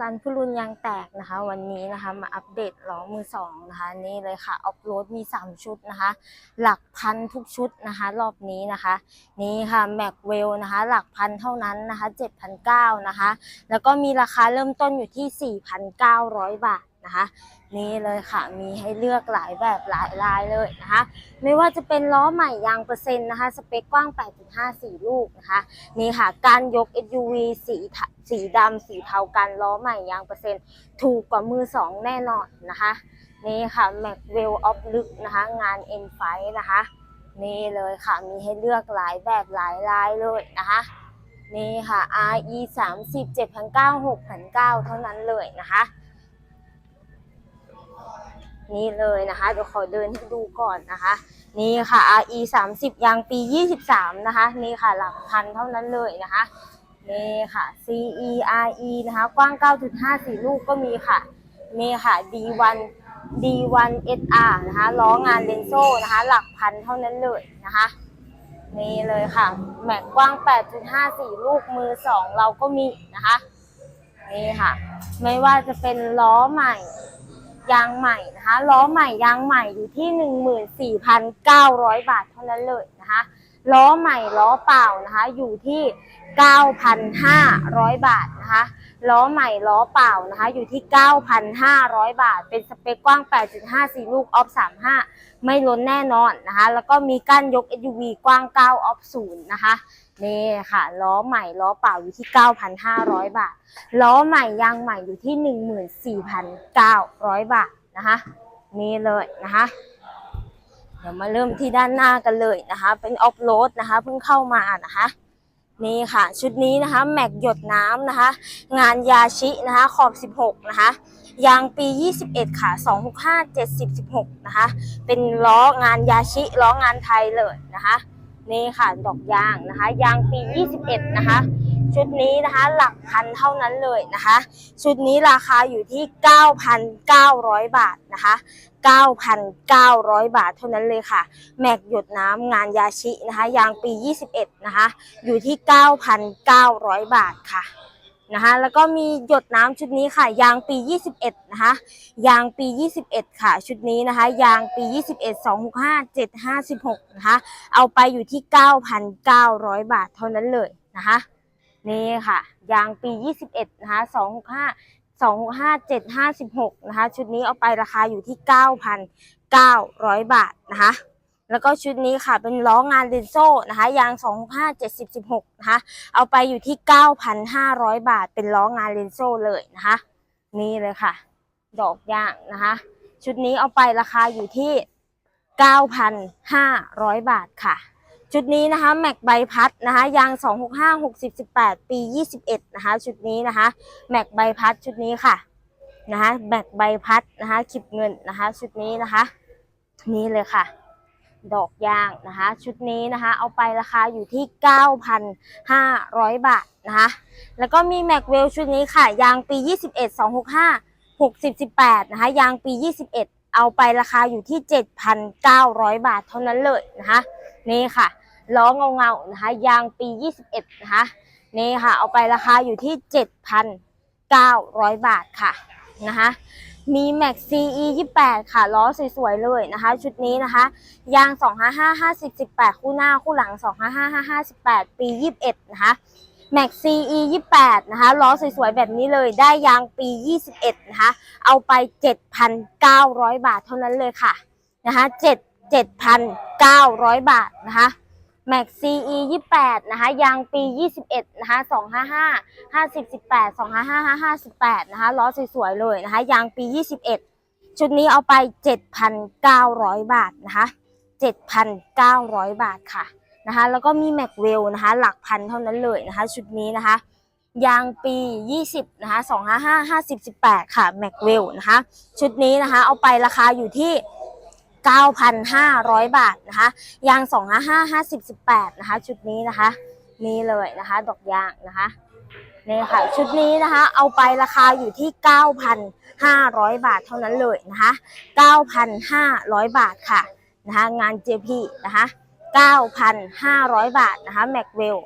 ร้านพุรุนยางแตกนะคะ วันนี้นะคะมาอัปเดตล้อมือสองนะคะนี่เลยค่ะออฟโรดมี 3 ชุดนะคะ หลักพันทุกชุดนะคะ รอบนี้นะคะ นี่ค่ะแม็กเวลนะคะ หลักพันเท่านั้นนะคะ7,900นะคะ แล้วก็มีราคาเริ่มต้นอยู่ที่ 4,900 บาท นะคะ นี่เลยค่ะมีให้เลือกหลายแบบหลายลายเลยนะคะ ไม่ว่าจะเป็นล้อใหม่ยางเปอร์เซ็นต์นะคะ สเปคกว้าง 8.5 4 ลูกนะคะ นี่ค่ะการยก SUV สีสีดำสีเทากันล้อใหม่ยางเปอร์เซ็นต์ถูกกว่ามือสองแน่นอนนะคะ นี่ค่ะ Mac w e l l of ลึกนะคะงาน M5 นะคะ นี่เลยค่ะมีให้เลือกหลายแบบหลายลายเลยนะคะนี่ค่ะ RE 30 7,900 6,900เท่านั้นเลยนะคะ นี่เลยนะคะเดี๋ยวขอเดินให้ดูก่อนนะคะ นี่ค่ะ RE 30ยางปี 23 นะคะ นี่ค่ะหลักพันเท่านั้นเลยนะคะ นี่ค่ะ CE RE นะคะ กว้าง 9.5 4 ลูกก็มีค่ะ นี่ค่ะ D1 D1 SR นะคะล้องานเลนโซ่นะคะ หลักพันเท่านั้นเลยนะคะนี่เลยค่ะ แม็กกว้าง 8.5 4 ลูกมือ 2 เราก็มีนะคะ นี่ค่ะ ไม่ว่าจะเป็นล้อใหม่ ยางใหม่นะคะล้อใหม่ยางใหม่อยู่ที่ 14,900 บาทเท่านั้นเลยนะคะล้อใหม่ล้อเปล่านะคะอยู่ที่ 9,500 บาทนะคะล้อใหม่ล้อเปล่านะคะอยู่ที่ 9,500 บาท เป็นสเปคกว้าง 8.5 4 ลูกออฟ 35 ไม่ล้นแน่นอนนะคะแล้วก็มีก้านยก SUV กว้าง 9 ออฟ 0 นะคะ นี่ค่ะล้อใหม่ล้อเปล่าอยู่ที่ 9,500 บาท ล้อใหม่ยางใหม่อยู่ที่ 14,900 บาทนะคะนี่เลยนะคะเดี๋ยวมาเริ่มที่ด้านหน้ากันเลยนะคะ เป็นออฟโรดนะคะเพิ่งเข้ามานะคะนี่ค่ะ ชุดนี้นะคะ แม็กหยดน้ำนะคะ งานยาชินะคะ ขอบ 16 นะคะ ยางปี 21 ค่ะ 265 70 16 นะคะ เป็นล้องานยาชิล้องานไทยเลยนะคะ นี่ค่ะดอกยางนะคะ ยางปี 21 นะคะ ชุดนี้นะคะหลักพันเท่านั้นเลยนะคะ ชุดนี้ราคาอยู่ที่ 9,900 บาทนะคะ 9,900 บาทเท่านั้นเลยค่ะ แม็กหยดน้ำงานยาชินะคะ ยางปี 21 นะคะ อยู่ที่ 9,900 บาทค่ะ นะคะแล้วก็มีหยดน้ำชุดนี้ค่ะ ยางปี 21 นะคะยางปี 21 ค่ะ ชุดนี้นะคะ ยางปี 21 265 756 นะคะ เอาไปอยู่ที่ 9,900 บาทเท่านั้นเลยนะคะนี่ค่ะ ยางปี 21 นะคะ 265 265 756 นะคะ ชุดนี้เอาไปราคาอยู่ที่ 9,900 บาทนะคะ แล้วก็ชุดนี้ค่ะเป็นล้องานเรนโซ่นะคะยาง 2 5 70 16นะคะเอาไปอยู่ที่ 9,500 บาท เป็นล้องานเรนโซ่เลยนะคะนี่เลยค่ะ ดอกยางนะคะชุดนี้เอาไปราคาอยู่ที่ 9,500 บาทค่ะ ชุดนี้นะคะแม็กใบพัดนะคะยาง 265 60 18 ปี 21 นะคะชุดนี้นะคะแม็กใบพัดชุดนี้ค่ะนะคะแม็กใบพัดนะคะคลิปเงินนะคะชุดนี้นะคะ นี่เลยค่ะ ดอกยางนะคะ ชุดนี้นะคะ เอาไปราคาอยู่ที่ 9,500 บาทนะคะ แล้วก็มีแม็กเวลชุดนี้ค่ะ ยางปี 21 265 60 18 นะคะ ยางปี 21 เอาไปราคาอยู่ที่ 7,900 บาทเท่านั้นเลยนะคะ นี่ค่ะล้อเงาเงาๆนะคะ ยางปี 21 นะคะ นี่ค่ะ เอาไปราคาอยู่ที่ 7,900 บาทค่ะนะคะ มี Max CE 28 ค่ะล้อสวยๆเลยนะคะ ชุดนี้นะคะ ยาง 255 50 18 คู่หน้าคู่หลัง255518 ปี 21 นะคะ Max CE 28 นะคะล้อสวยๆแบบนี้เลยได้ยางปี 21 นะคะ เอาไป 7,900 บาทเท่านั้นเลยค่ะนะคะ7 7,900 บาทนะคะ Max CE 28 นะคะ ยางปี 21 นะคะ 255 50 18 255 58 นะคะ ล้อสวยๆ เลยนะคะ ยางปี 21 ชุดนี้เอาไป 7,900 บาทนะคะ 7,900 บาทค่ะนะคะ แล้วก็มี Mac w e l l นะคะ หลักพันเท่านั้นเลยนะคะ ชุดนี้นะคะ ยางปี 20 นะคะ 255 50 18 ค่ะ Mac w e l l นะคะ ชุดนี้นะคะ เอาไปราคาอยู่ที่ 9,500 บาทนะคะยาง 255 50 18นะคะชุดนี้นะคะนี่เลยนะคะ ดอกยางนะคะนี่ค่ะชุดนี้นะคะ เอาไปราคาอยู่ที่ 9,500 บาทเท่านั้นเลยนะคะ 9,500 บาทค่ะนะคะงาน JP นะคะ 9,500 บาทนะคะแม็กเวล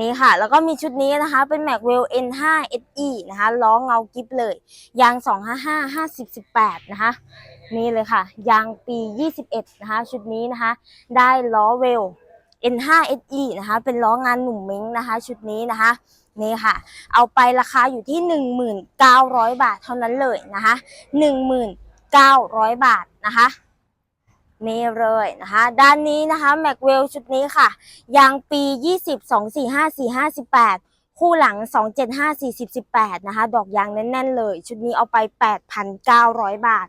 นี่ค่ะ แล้วก็มีชุดนี้นะคะ เป็น Macwell N5 SE นะคะ ล้อเงากิฟเลย ยาง 255 50 18 นะคะ นี่เลยค่ะ ยางปี 21 นะคะ ชุดนี้นะคะ ได้ล้อเวล N5 SE นะคะ เป็นล้องานหนุ่มเม้งนะคะ ชุดนี้นะคะนี่ค่ะ เอาไปราคาอยู่ที่ 1,900 บาทเท่านั้นเลยนะคะ1,900 บาทนะคะนี่เลยนะคะ ด้านนี้นะคะ Macwell ชุดนี้ค่ะ ยางปี 20 2 4 5 458คู่หลัง 2 7 5 40 18 นะคะ ดอกยางแน่น ๆ เลย ชุดนี้เอาไป 8,900 บาท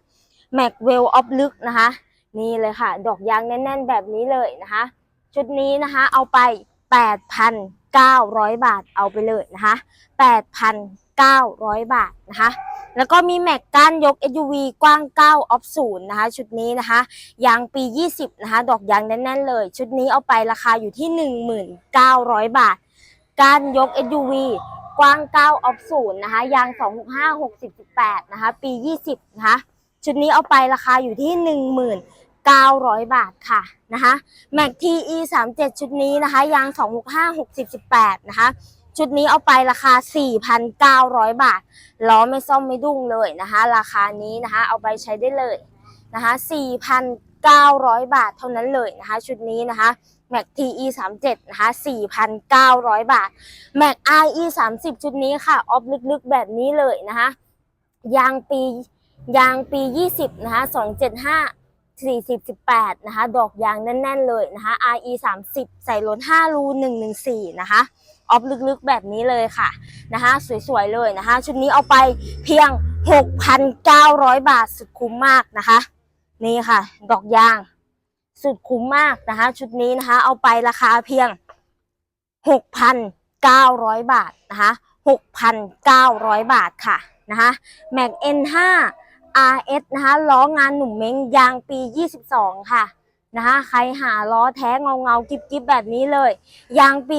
Macwell of ลึกนะคะ นี่เลยค่ะ ดอกยางแน่นๆ แบบนี้เลยนะคะ ชุดนี้นะคะเอาไป 8,900 บาทเอาไปเลยนะคะ 8,900 บาทนะคะ แล้วก็มีแม็กก้านยก SUV กว้าง 9 ออฟศูนย์นะคะ ชุดนี้นะคะ ยางปี 20 นะคะ ดอกยางแน่นๆ เลย ชุดนี้เอาไปราคาอยู่ที่ 1,900 บาทก้านยก SUV กว้าง 9 ออฟศูนย์นะคะ ยาง 265 60 18 นะคะ ปี 20 นะคะ ชุดนี้เอาไปราคาอยู่ที่ 1,900บาทค่ะนะคะ Mac TE 37ชุดนี้นะคะยาง265 60 18นะคะชุดนี้เอาไปราคา 4,900 บาท ล้อไม่ซ่อมไม่ดุ้งเลยนะคะ ราคานี้นะคะ เอาไปใช้ได้เลยนะคะ 4,900 บาทเท่านั้นเลยนะคะ ชุดนี้นะคะ Mac TE 37นะคะ 4,900 บาท Mac IE 30ชุดนี้ค่ะ ออฟลึกๆแบบนี้เลยนะคะ ยางปี ยางปี 20 นะคะ 275 40 18 นะคะ ดอกยางแน่น ๆ เลยนะคะ RE 30 ใส่รถ5รู114 นะคะ ออฟลึกๆแบบนี้เลยค่ะนะคะ สวย ๆ เลยนะคะ ชุดนี้เอาไปเพียง 6,900 บาทสุดคุ้มมากนะคะ นี่ค่ะ ดอกยางสุดคุ้มมากนะคะ ชุดนี้นะคะ เอาไปราคาเพียง 6,900 บาทนะคะ 6,900 บาทค่ะนะคะ Mac N5 RS นะคะล้องานหนุ่มเม้งยางปี 22 ค่ะนะคะใครหาล้อแท้เงาเงาๆกิบกิบแบบนี้เลย ยางปี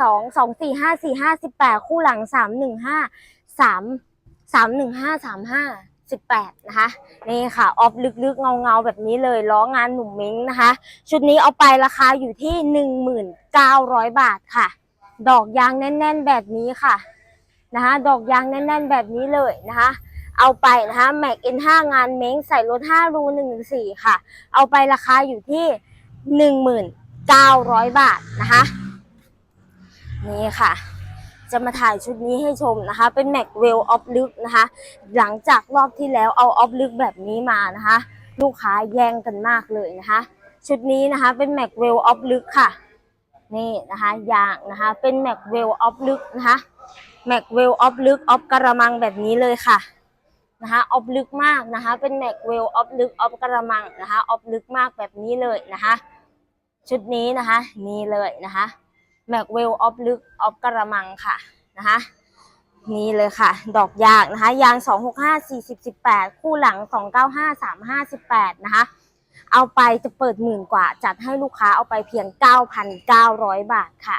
22 2 4 5 4 5 18 คู่หลัง 315 3 315 35 18 นะคะ นี่ค่ะ ออฟลึกๆ เงาๆ แบบนี้เลยล้องานหนุ่มเม้งนะคะ ชุดนี้เอาไปราคาอยู่ที่ 1,900 บาทค่ะ ดอกยางแน่น ๆ แบบนี้ค่ะนะคะดอกยางแน่น ๆ แบบนี้เลยนะคะ เอาไปนะคะ Mac N5 งานเม้งใส่รถ5รู114ค่ะ เอาไปราคาอยู่ที่1,900บาทนะคะนี่ค่ะ จะมาถ่ายชุดนี้ให้ชมนะคะ เป็น Macwell of ลึกนะคะ หลังจากรอบที่แล้วเอาออฟลึกแบบนี้มานะคะ ลูกค้าแย่งกันมากเลยนะคะ ชุดนี้นะคะเป็น Macwell of ลึกค่ะนี่นะคะยางนะคะเป็น Macwell of ลึกนะคะ Macwell of ลึก of กระมังแบบนี้เลยค่ะ นะคะออฟลึกมากนะคะเป็น Macwell of ลึก of กระมังนะคะออฟลึกมากแบบนี้เลยนะคะชุดนี้นะคะนี่เลยนะคะ Macwell of ลึก of กระมังค่ะนะคะนี่เลยค่ะ ดอกยางนะคะยาง 265 40 18 คู่หลัง 295 35 18 นะคะเอาไปจะเปิดหมื่นกว่า จัดให้ลูกค้าเอาไปเพียง 9,900 บาทค่ะ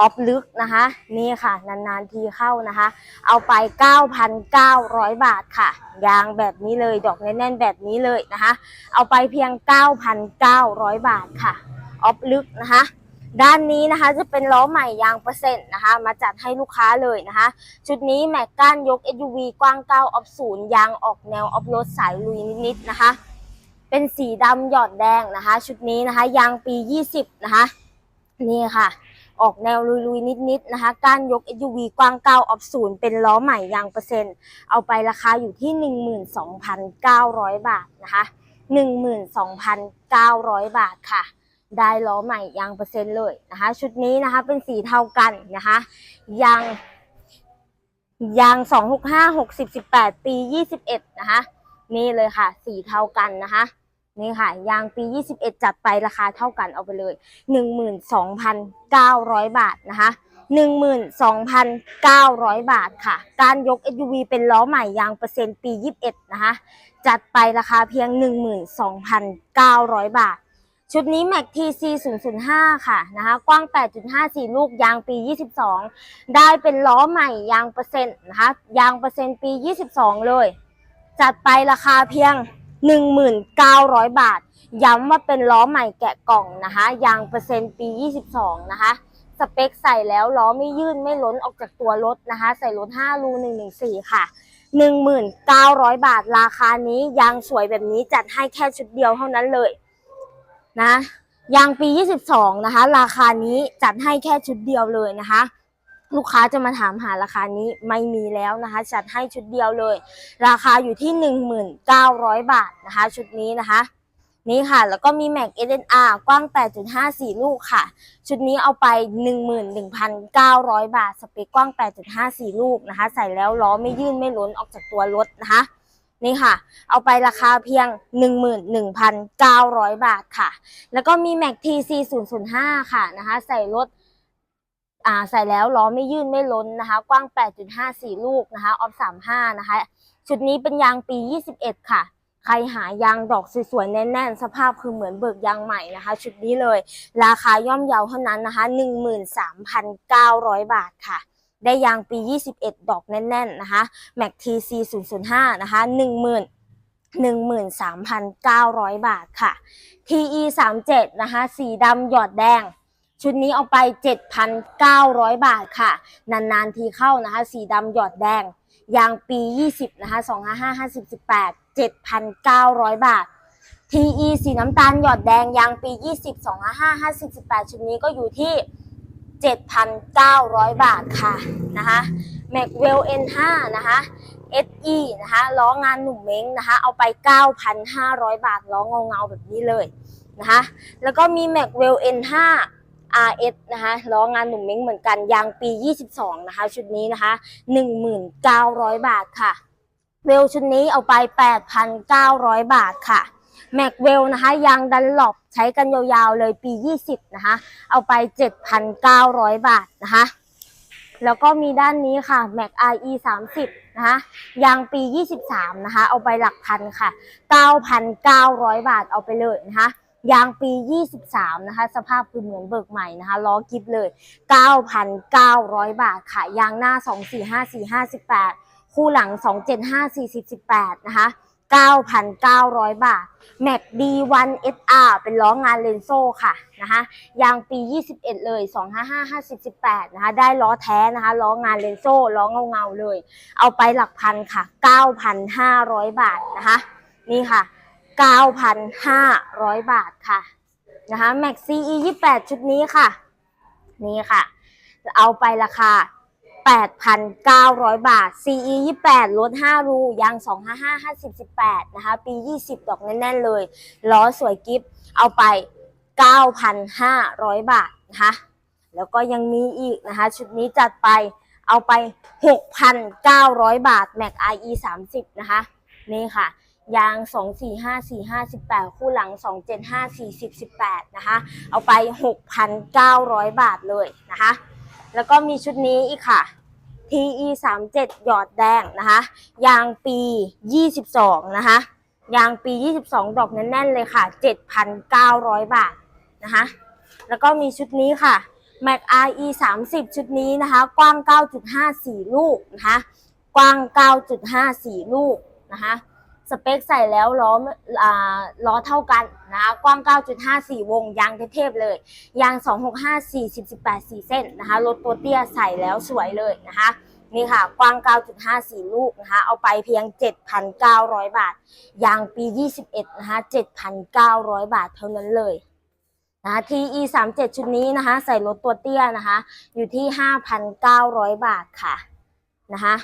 ออฟลึกนะคะ นี่ค่ะ นานๆทีเข้านะคะ เอาไป 9,900 บาทค่ะ ยางแบบนี้เลยดอกแน่นๆแบบนี้เลยนะคะ เอาไปเพียง 9,900 บาทค่ะออฟลึกนะคะด้านนี้นะคะจะเป็นล้อใหม่ยางเปอร์เซ็นต์นะคะ มาจัดให้ลูกค้าเลยนะคะ ชุดนี้แม็กก้านยก SUV กว้าง9ออฟศูนย์ยางออกแนวออฟโรดสายลุยนิดๆนะคะ เป็นสีดำหยอดแดงนะคะ ชุดนี้นะคะ ยางปี 20 นะคะ นี่ค่ะ ออกแนวลุยๆ นิดๆนะคะ กานยก SUV กว้าง9ออฟศูนย์เป็นล้อใหม่ยางเปอร์เซ็นต์ เอาไปราคาอยู่ที่ 12,900 บาทนะคะ12,900 บาทค่ะ ได้ล้อใหม่ยางเปอร์เซ็นต์เลยนะคะ ชุดนี้นะคะเป็นสีเทากันนะคะยางยาง 265 60 18 ปี 21 นะคะ นี่เลยค่ะ สีเทากันนะคะ นี่ค่ะ ยางปี 21 จัดไปราคาเท่ากันเอาไปเลย 12,900 บาทนะคะ 12,900 บาทค่ะ การยก SUV เป็นล้อใหม่ยางเปอร์เซ็นต์ปี 21 นะคะ จัดไปราคาเพียง 12,900 บาท ชุดนี้ Mac TC 005 ค่ะนะคะกว้าง 8.54 ลูกยางปี 22 ได้เป็นล้อใหม่ยางเปอร์เซ็นต์นะคะยางเปอร์เซ็นต์ปี 22 เลย จัดไปราคาเพียง 1,900 บาท ย้ำว่าเป็นล้อใหม่แกะกล่องนะคะยางเปอร์เซ็นต์ปี 22 นะคะ สเปคใส่แล้วล้อไม่ยื่นไม่ล้นออกจากตัวรถนะคะ ใส่รถ5รู114 ค่ะ 1,900 บาทราคานี้ยางสวยแบบนี้จัดให้แค่ชุดเดียวเท่านั้นเลยนะยางปี 22 นะคะ ราคานี้จัดให้แค่ชุดเดียวเลยนะคะ ลูกค้าจะมาถามหาราคานี้ไม่มีแล้วนะคะจัดให้ชุดเดียวเลย ราคาอยู่ที่ 1,900 บาทนะคะ ชุดนี้นะคะ นี่ค่ะ แล้วก็มี Mac SNR กว้าง 8.54 ลูกค่ะ ชุดนี้เอาไป 11,900 บาท สเปคกว้าง 8.54 ลูกนะคะ ใส่แล้วล้อไม่ยื่นไม่ล้นออกจากตัวรถนะคะนี่ค่ะ เอาไปราคาเพียง 11,900 บาทค่ะ แล้วก็มี Mac TC 005 ค่ะนะคะ ใส่รถ อ่าใส่แล้วล้อไม่ยื่นไม่ล้นนะคะ กว้าง 8.54 ลูกนะคะออฟ35 นะคะ ชุดนี้เป็นยางปี 21 ค่ะ ใครหายางดอกสวยๆแน่นๆ สภาพคือเหมือนเบิกยางใหม่นะคะ ชุดนี้เลย ราคาย่อมเยาเท่านั้นนะคะ 13,900 บาทค่ะ ได้ยางปี 21 ดอกแน่น ๆ นะคะ Mac TC 005 นะคะ 10,000 13,900 บาทค่ะ TE 37นะคะ สีดำหยอดแดง ชุดนี้เอาไป 7,900 บาทค่ะ นานๆทีเข้านะคะ สีดำหยอดแดง ยางปี 20 นะคะ 255 50 18 7,900 บาท TE สีน้ำตาลหยอดแดง ยางปี 20 255 50 18 ชุดนี้ก็อยู่ที่ 7,900 บาทค่ะนะคะ Macwell N5 นะคะ SE นะคะล้องานหนุ่มเม้งนะคะ เอาไป 9,500 บาทล้อเงาเงาแบบนี้เลยนะคะ แล้วก็มี Macwell N5 RS นะคะล้องานหนุ่มเม้งเหมือนกันยางปี 22 นะคะ ชุดนี้นะคะ 1,900 บาทค่ะ เวลชุดนี้เอาไป 8,900 บาทค่ะแม็กเวลนะคะยางดันหลบใช้กันยาวๆเลยปี 20 นะคะ เอาไป 7,900 บาทนะคะ แล้วก็มีด้านนี้ค่ะ Mac IE 30นะคะยางปี 23 นะคะ เอาไปหลักพันค่ะ 9,900 บาทเอาไปเลยนะคะ ยางปี 23 นะคะ สภาพคือเหมือนเบิกใหม่นะคะ ล้อกิฟเลย 9,900 บาทค่ะ ยางหน้า 245 458 คู่หลัง 275 40 18 นะคะ 9,900 บาท Mac D1 SR เป็นล้องานเลนโซ่ค่ะนะคะยางปี 21 เลย 255518 นะคะ ได้ล้อแท้นะคะ ล้องานเลนโซ่ล้อเงาเงาเลย เอาไปหลักพันค่ะ 9,500 บาทนะคะ นี่ค่ะ 9,500 บาทค่ะนะคะ Mac CE 28ชุดนี้ค่ะ นี่ค่ะ เอาไปราคา 8,900 บาท CE 28ลด5รูยาง 255 50 18 นะคะ ปี 20 ดอกแน่น ๆ เลย ล้อสวยกิฟเอาไป 9,500 บาทนะคะ แล้วก็ยังมีอีกนะคะ ชุดนี้จัดไปเอาไป 6,900 บาท Mac IE 30 นะคะ นี่ค่ะ ยาง 245 45 18คู่หลัง 275 40 18 นะคะ เอาไป 6,900 บาทเลยนะคะ แล้วก็มีชุดนี้อีกค่ะ TE 37หยอดแดงนะคะ ยางปี 22 นะคะ ยางปี 22 ดอกแน่นๆเลยค่ะ 7,900 บาทนะคะ แล้วก็มีชุดนี้ค่ะ Mac RE 30 ชุดนี้นะคะ กว้าง 9.54 ลูกนะคะ กว้าง 9.54 ลูกนะคะ สเปคใส่แล้วล้ออ่าล้อเท่ากันนะกว้าง 9.54 วง ยางเทพๆเลย ยาง 265 40 18 4 เส้นนะคะรถตัวเตี้ยใส่แล้วสวยเลยนะคะนี่ค่ะ กว้าง 9.54 ลูกนะคะ เอาไปเพียง 7,900 บาท ยางปี 21 นะคะ 7,900 บาทเท่านั้นเลยนะคะ TE 37 ชุดนี้นะคะ ใส่รถตัวเตี้ยนะคะ อยู่ที่ 5,900 บาทค่ะนะคะ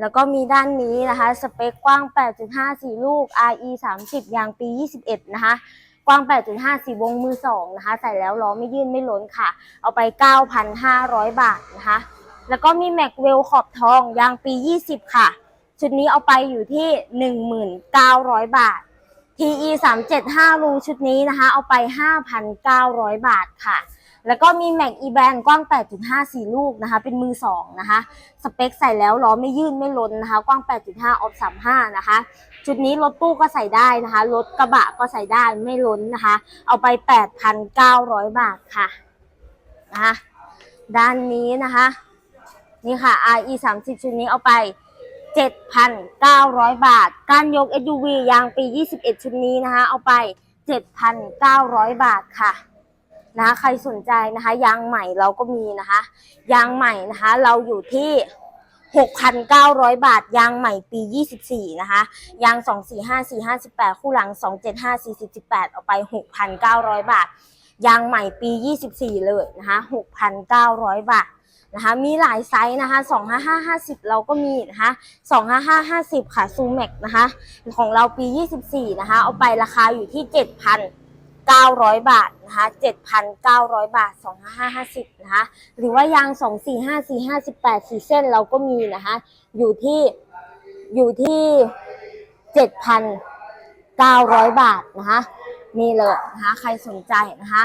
แล้วก็มีด้านนี้นะคะ สเปคกว้าง 8.54 ลูก RE 30 ยางปี 21 นะคะ กว้าง 8.54วงมือ 2 นะคะ ใส่แล้วล้อไม่ยื่นไม่ล้นค่ะ เอาไป 9,500 บาทนะคะ แล้วก็มี Mac w e l l ขอบทอง ยางปี 20 ค่ะ ชุดนี้เอาไปอยู่ที่ 1,900 บาท TE 375รูชุดนี้นะคะ เอาไป 5,900 บาทค่ะ แล้วก็มี Mac e b a n กว้าง 8.54 ลูกนะคะ เป็นมือ 2 นะคะ สเปคใส่แล้วล้อไม่ยื่นไม่ล้นนะคะ กว้าง 8.5 ออฟ 35 นะคะ ชุดนี้รถตู้ก็ใส่ได้นะคะ รถกระบะก็ใส่ได้ไม่ล้นนะคะ เอาไป 8,900 บาทค่ะนะคะ ด้านนี้นะคะ นี่ค่ะ RE 30 ชุดนี้เอาไป7,900 บาท การยก SUV ยางปี 21 ชุดนี้นะคะ เอาไป 7,900 บาทค่ะ นะใครสนใจนะคะ ยางใหม่เราก็มีนะคะ ยางใหม่นะคะ เราอยู่ที่ 6,900 บาท ยางใหม่ปี 24 นะคะ ยาง 245 4 58 คู่หลัง 275 40 18เอาไป 6,900 บาท ยางใหม่ปี 24 เลยนะคะ 6,900 บาทนะคะมีหลายไซส์นะคะ255 50 เราก็มีนะคะ255 50 ค่ะซูแม็กนะคะ ของเราปี 24 นะคะ เอาไปราคาอยู่ที่ 900 บาทนะคะ7,900 บาท 2550นะคะ หรือว่ายาง 245 458 4เส้นเราก็มีนะคะ อยู่ที่ อยู่ที่ 7,900 บาทนะคะนี่เลยนะคะ ใครสนใจนะคะ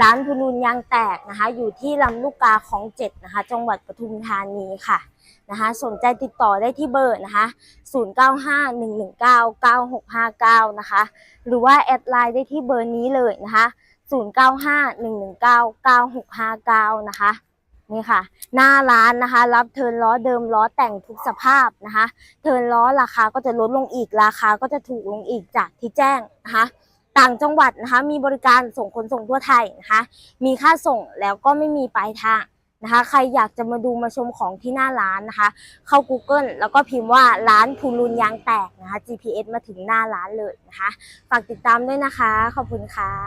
ร้านพูนูนยางแตกนะคะ อยู่ที่ลำลูกกาของเจ็ดนะคะ จังหวัดปทุมธานีค่ะ นะคะสนใจติดต่อได้ที่เบอร์นะคะ 0951199659 นะคะ หรือว่าแอดไลน์ได้ที่เบอร์นี้เลยนะคะ 0951199659 นะคะนี่ค่ะ หน้าร้านนะคะ รับเทินล้อเดิมล้อแต่งทุกสภาพนะคะ เทินล้อราคาก็จะลดลงอีกราคาก็จะถูกลงอีกจากที่แจ้งนะคะต่างจังหวัดนะคะ มีบริการส่งขนส่งทั่วไทยนะคะ มีค่าส่งแล้วก็ไม่มีปลายทาง นะคะ ใครอยากจะมาดูมาชมของที่หน้าร้านนะคะ เข้า Google แล้วก็พิมพ์ว่าร้านพูลุนยางแตกนะคะ GPS มาถึงหน้าร้านเลยนะคะ ฝากติดตามด้วยนะคะ ขอบคุณค่ะ